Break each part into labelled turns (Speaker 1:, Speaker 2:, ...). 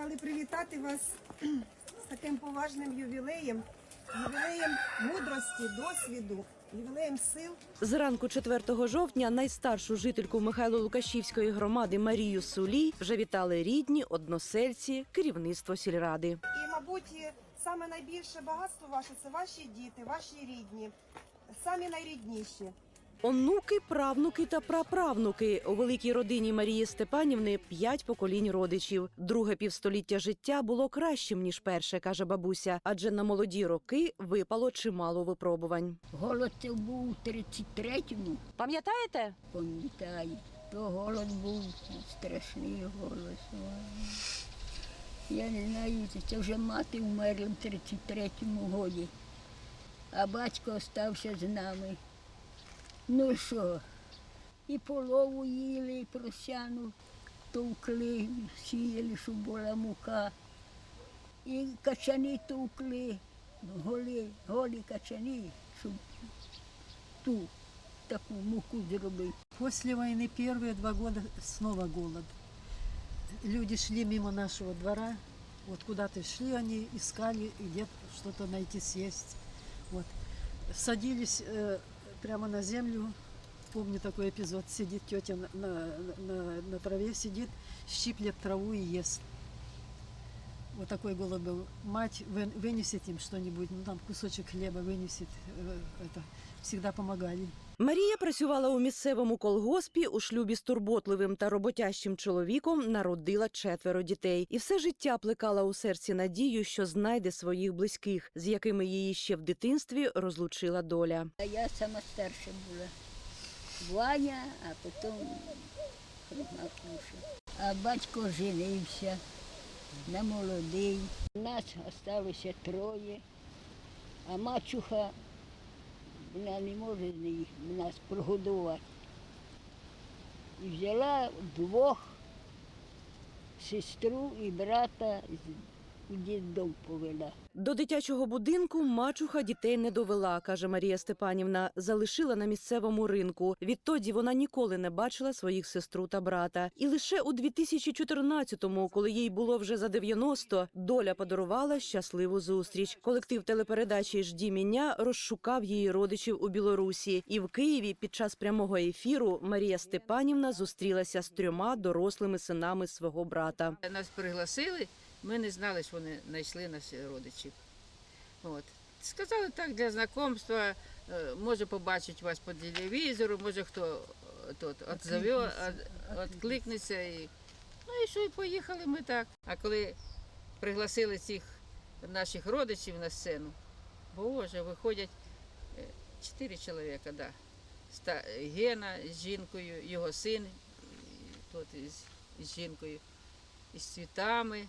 Speaker 1: приїхали привітати вас з таким поважним ювілеєм, ювілеєм мудрості, досвіду, ювілеєм сил.
Speaker 2: Зранку 4 жовтня найстаршу жительку Михайло-Лукашівської громади Марію Сулій вже вітали рідні, односельці, керівництво сільради.
Speaker 1: І, мабуть, саме найбільше багатство ваше це ваші діти, ваші рідні, самі найрідніші.
Speaker 2: Онуки, правнуки та праправнуки у великій родині Марії Степанівни п'ять поколінь родичів. Друге півстоліття життя було кращим ніж перше, каже бабуся, адже на молоді роки випало чимало випробувань.
Speaker 3: Голод це був у 33-му,
Speaker 2: Пам'ятаєте?
Speaker 3: пам'ятаю. То голод був страшний голод. Я не знаю, це- вже мати вмерла в 33-му годі, а батько остався з нами. Ну що, і полову їли, і просяну товкли, сіяли, щоб була мука. І качани товкли, голі, голі качани, щоб ту таку муку зробити.
Speaker 4: После войны первые два года снова голод. Люди шли мимо нашего двора, вот куда-то шли они, искали где что-то найти съесть. Вот. Садились э, прямо на землю. Помню такой эпизод. Сидит тетя на, на, на, траве, сидит, щиплет траву и ест Вот такой голод был. Мать вы- вынесет им что-нибудь, ну там кусочек хлеба вынесет. э, это. Всегда помогали.
Speaker 2: Марія працювала у місцевому колгоспі у шлюбі з турботливим та роботящим чоловіком, народила четверо дітей, і все життя плекала у серці надію, що знайде своїх близьких, з якими її ще в дитинстві розлучила доля.
Speaker 3: А я сама старша була. Ваня, а потім Макуша. А батько женився на молодий. Нас залишилося троє, а мачуха вона не може нас прогодувати. І взяла двох сестру і брата у дідом повела.
Speaker 2: До дитячого будинку мачуха дітей не довела, каже Марія Степанівна. Залишила на місцевому ринку. Відтоді вона ніколи не бачила своїх сестру та брата. І лише у 2014-му, коли їй було вже за 90, доля подарувала щасливу зустріч. Колектив телепередачі Жді міня розшукав її родичів у Білорусі. І в Києві під час прямого ефіру Марія Степанівна зустрілася з трьома дорослими синами свого брата.
Speaker 5: Нас пригласили, ми не знали, що вони знайшли нас родичів. От. Сказали так для знайомства, е, може побачить вас по телевізору, може хто е, тот, отзове, от- відкликнеться. І... Ну і що, і поїхали ми так. А коли пригласили цих наших родичів на сцену, боже, виходять е, чотири чоловіка, да. Гена з жінкою, його син, і тот із, із жінкою, із цвітами.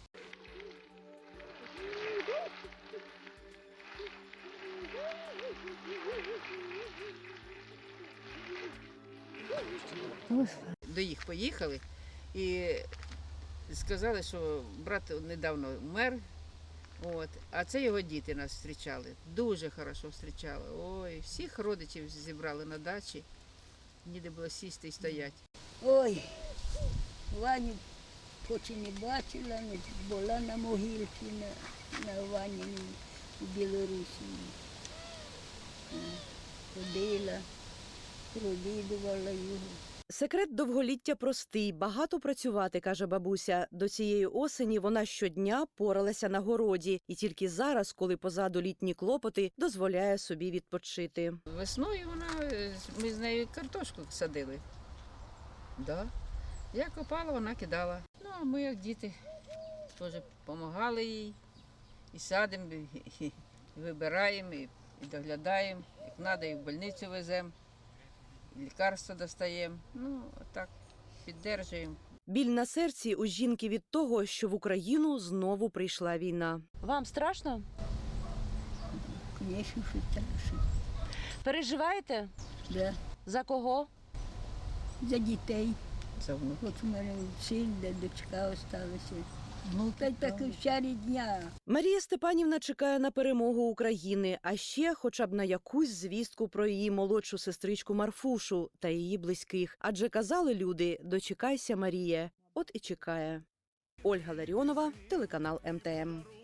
Speaker 5: До їх поїхали і сказали, що брат недавно вмер. От, а це його діти нас зустрічали. Дуже хорошо зустрічали. Ой, всіх родичів зібрали на дачі. Ніде було сісти і стояти.
Speaker 3: Ой, Ваню хоч і не бачила, була на могилці на, на Ваніній у Білорусі. Ходила, провідувала його.
Speaker 2: Секрет довголіття простий, багато працювати, каже бабуся. До цієї осені вона щодня поралася на городі, і тільки зараз, коли позаду літні клопоти, дозволяє собі відпочити.
Speaker 5: Весною вона, е, ми з нею картошку садили. Да. Я копала, вона кидала. Ну, а ми, як діти, теж допомагали їй. І садимо, і, вибираємо, і доглядаємо. Як треба, і в больницю веземо, і лікарства достаємо. Ну, так, піддержуємо.
Speaker 2: Біль на серці у жінки від того, що в Україну знову прийшла війна. Вам страшно?
Speaker 3: Звісно, що страшно.
Speaker 2: Переживаєте?
Speaker 3: Да.
Speaker 2: За кого?
Speaker 3: За дітей.
Speaker 5: За внук.
Speaker 3: От у мене син, де дочка осталася. Та так і вся рідня.
Speaker 2: Марія Степанівна чекає на перемогу України, а ще хоча б на якусь звістку про її молодшу сестричку Марфушу та її близьких. Адже казали люди: дочекайся, Марія. От і чекає. Ольга Ларіонова, телеканал МТМ.